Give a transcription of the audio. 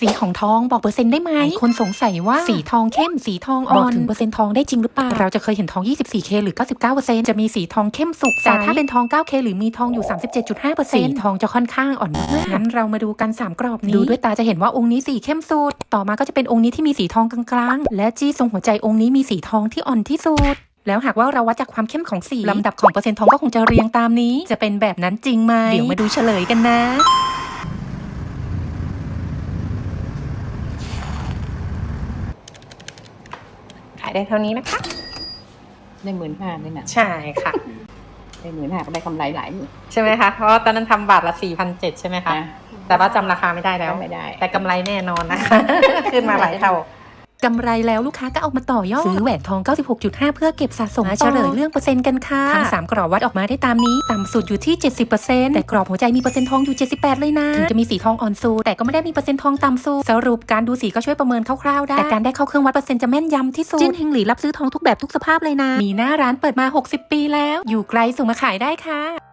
สีของทองบอกเปอร์เซ็นต์ได้ไหมคนสงสัยว่าสีทองเข้มสีทองอ่อนบอกถึงเปอร์เซ็นต์ทองได้จริงหรือเปล่าเราจะเคยเห็นทอง 24K หรือ 99%จะมีสีทองเข้มสุกแต่ถ้าเป็นทอง 9K หรือมีทองอยู่ 37.5%สีทองจะค่อนข้างอ่อนมากๆงั้นเรามาดูกัน 3 กรอบนี้ ดูด้วยตาจะเห็นว่าองค์นี้สีเข้มสุด ต่อมาก็จะเป็นองค์นี้ที่มีสีทองกลางๆ และจี้ทรงหัวใจองค์นี้มีสีทองที่อ่อนที่สุดแล้วหากว่าเราวัดจากความเข้มของสีลำดับของเปอร์เซ็นต์ทองก็คงจะเรียงตามนี้ จะเป็นแบบนั้นจริงไหมเดี๋ยวมาดูเฉลยกันนะายได้เท่านี้นะคะ ได้หมื่นห้าเลยนะใช่ค่ะ ได้หมื่นห้าก็ได้กำไรหลายหมื่นใช่ไหมคะ เพราะว่าตอนนั้นทำบาทละ4 0 0ใช่ไหมคะ นะแต่ว่าจำราคาไม่ได้แล้ว ไม่ได้ แต่กำไรแน่นอนนะคะ ขึ้นมาหลายเท่า กำไรแล้วลูกค้าก็เอามาต่อยอดซื้อแหวนทอง 96.5 เพื่อเก็บสะสมมาเฉลยเรื่องเปอร์เซ็นต์กันค่ะทั้งสามกรอบวัดออกมาได้ตามนี้ ต่ำสุดอยู่ที่ 70%แต่กรอบหัวใจมีเปอร์เซ็นต์ทองอยู่ 78 เลยนะ ถึงจะมีสีทองอ่อนสุดแต่ก็ไม่ได้มีเปอร์เซ็นต์ทองต่ำสุดสรุปการดูสีก็ช่วยประเมินคร่าวๆได้แต่การได้เข้าเครื่องวัดเปอร์เซ็นต์จะแม่นยำที่สุดจิ้นเฮงหลีรับซื้อทองทุกแบบทุกสภาพเลยนะมีหน้าร้านเปิดมา 60 ปีแล้ว อยู่ไกลส่งมาขายได้ค่ะ